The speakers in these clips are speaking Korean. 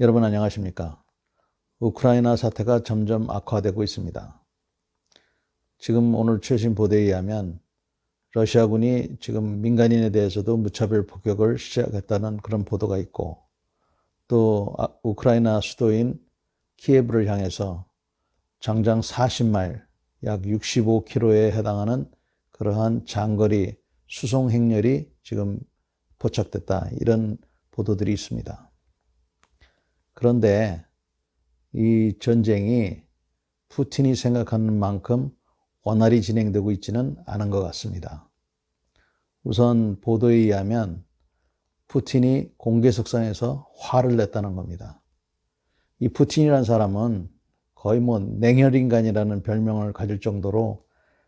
여러분 안녕하십니까? 우크라이나 사태가 점점 악화되고 있습니다. 지금 오늘 최신 보도에 의하면 러시아군이 지금 민간인에 대해서도 무차별 폭격을 시작했다는 그런 보도가 있고 또 아, 우크라이나 수도인 키예브를 향해서 장장 40마일 약 65km에 해당하는 그러한 장거리 수송 행렬이 지금 포착됐다 이런 보도들이 있습니다. 그런데 이 전쟁이 푸틴이 생각하는 만큼 원활히 진행되고 있지는 않은 것 같습니다. 우선 보도에 의하면 푸틴이 공개석상에서 화를 냈다는 겁니다. 이 푸틴이라는 사람은 거의 뭐 냉혈인간이라는 별명을 가질 정도로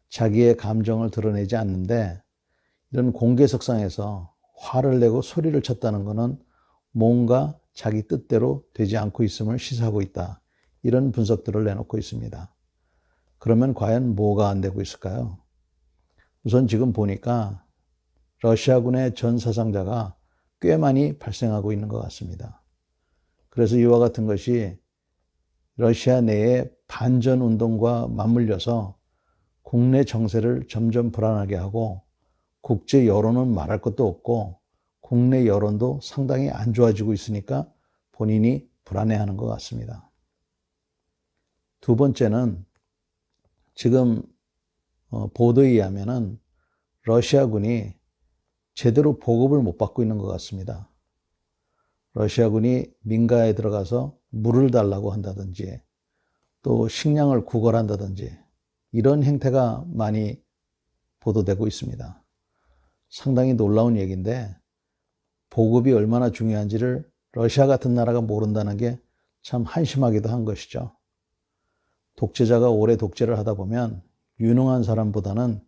자기의 감정을 드러내지 않는데 이런 공개석상에서 화를 내고 소리를 쳤다는 것은 뭔가 자기 뜻대로 되지 않고 있음을 시사하고 있다. 이런 분석들을 내놓고 있습니다. 그러면 과연 뭐가 안 되고 있을까요? 우선 지금 보니까 러시아군의 전 사상자가 꽤 많이 발생하고 있는 것 같습니다. 그래서 이와 같은 것이 러시아 내의 반전 운동과 맞물려서 국내 정세를 점점 불안하게 하고 국제 여론은 말할 것도 없고 국내 여론도 상당히 안 좋아지고 있으니까 본인이 불안해하는 것 같습니다. 두 번째는 지금 어, 보도에 의하면은 러시아군이 제대로 보급을 못 받고 있는 것 같습니다. 러시아군이 민가에 들어가서 물을 달라고 한다든지 또 식량을 구걸한다든지 이런 행태가 많이 보도되고 있습니다. 상당히 놀라운 얘기인데 보급이 얼마나 중요한지를 러시아 같은 나라가 모른다는 게 참 한심하기도 한 것이죠. 독재자가 오래 독재를 하다 보면 유능한 사람보다는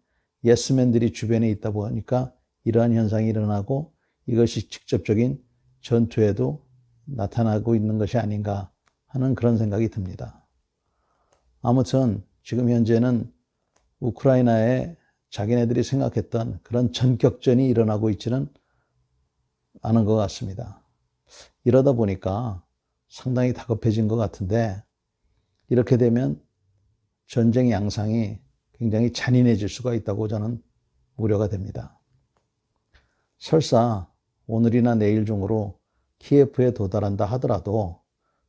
예스맨들이 주변에 있다 보니까 이러한 현상이 일어나고 이것이 직접적인 전투에도 나타나고 있는 것이 아닌가 하는 그런 생각이 듭니다. 아무튼 지금 현재는 우크라이나에 자기네들이 생각했던 그런 전격전이 일어나고 있지는 않은 것 같습니다. 이러다 보니까 상당히 다급해진 것 같은데 이렇게 되면 전쟁 양상이 굉장히 잔인해질 수가 있다고 저는 우려가 됩니다. 설사 오늘이나 내일 중으로 키예프에 도달한다 하더라도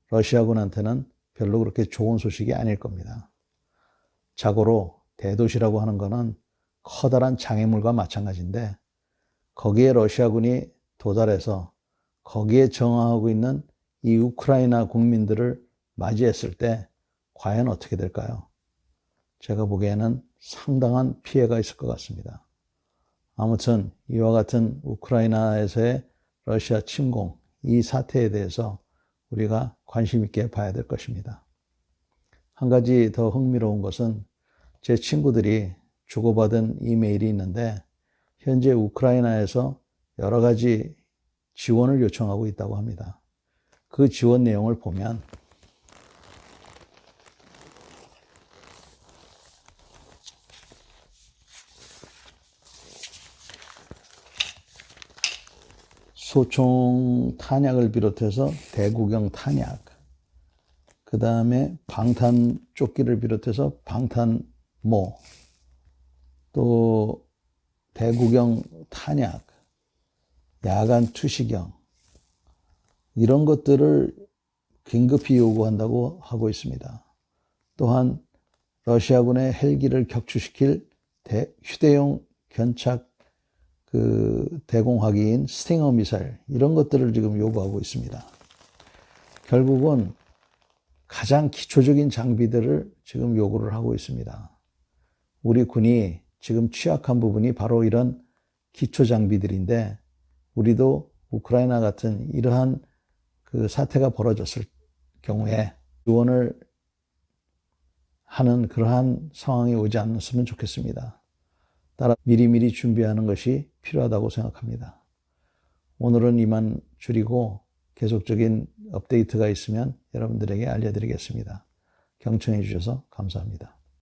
러시아군한테는 별로 그렇게 좋은 소식이 아닐 겁니다. 자고로 대도시라고 하는 것은 커다란 장애물과 마찬가지인데 거기에 러시아군이 도달해서 거기에 정화하고 있는 이 우크라이나 국민들을 맞이했을 때 과연 어떻게 될까요? 제가 보기에는 상당한 피해가 있을 것 같습니다. 아무튼 이와 같은 우크라이나에서의 러시아 침공, 이 사태에 대해서 우리가 관심 있게 봐야 될 것입니다. 한 가지 더 흥미로운 것은 제 친구들이 주고받은 이메일이 있는데 현재 우크라이나에서 여러 가지 지원을 요청하고 있다고 합니다. 그 지원 내용을 보면 소총 탄약을 비롯해서 대구경 탄약, 그 다음에 방탄 조끼를 비롯해서 방탄모, 또 대구경 탄약, 야간 투시경, 이런 것들을 긴급히 요구한다고 하고 있습니다. 또한 러시아군의 헬기를 격추시킬 대, 휴대용 견착 그 대공화기인 스팅어 미사일 이런 것들을 지금 요구하고 있습니다. 결국은 가장 기초적인 장비들을 지금 요구를 하고 있습니다. 우리 군이 지금 취약한 부분이 바로 이런 기초 장비들인데 우리도 우크라이나 같은 이러한 그 사태가 벌어졌을 경우에 지원을 하는 그러한 상황이 오지 않았으면 좋겠습니다. 따라 미리미리 준비하는 것이 필요하다고 생각합니다. 오늘은 이만 줄이고 계속적인 업데이트가 있으면 여러분들에게 알려드리겠습니다. 경청해 주셔서 감사합니다.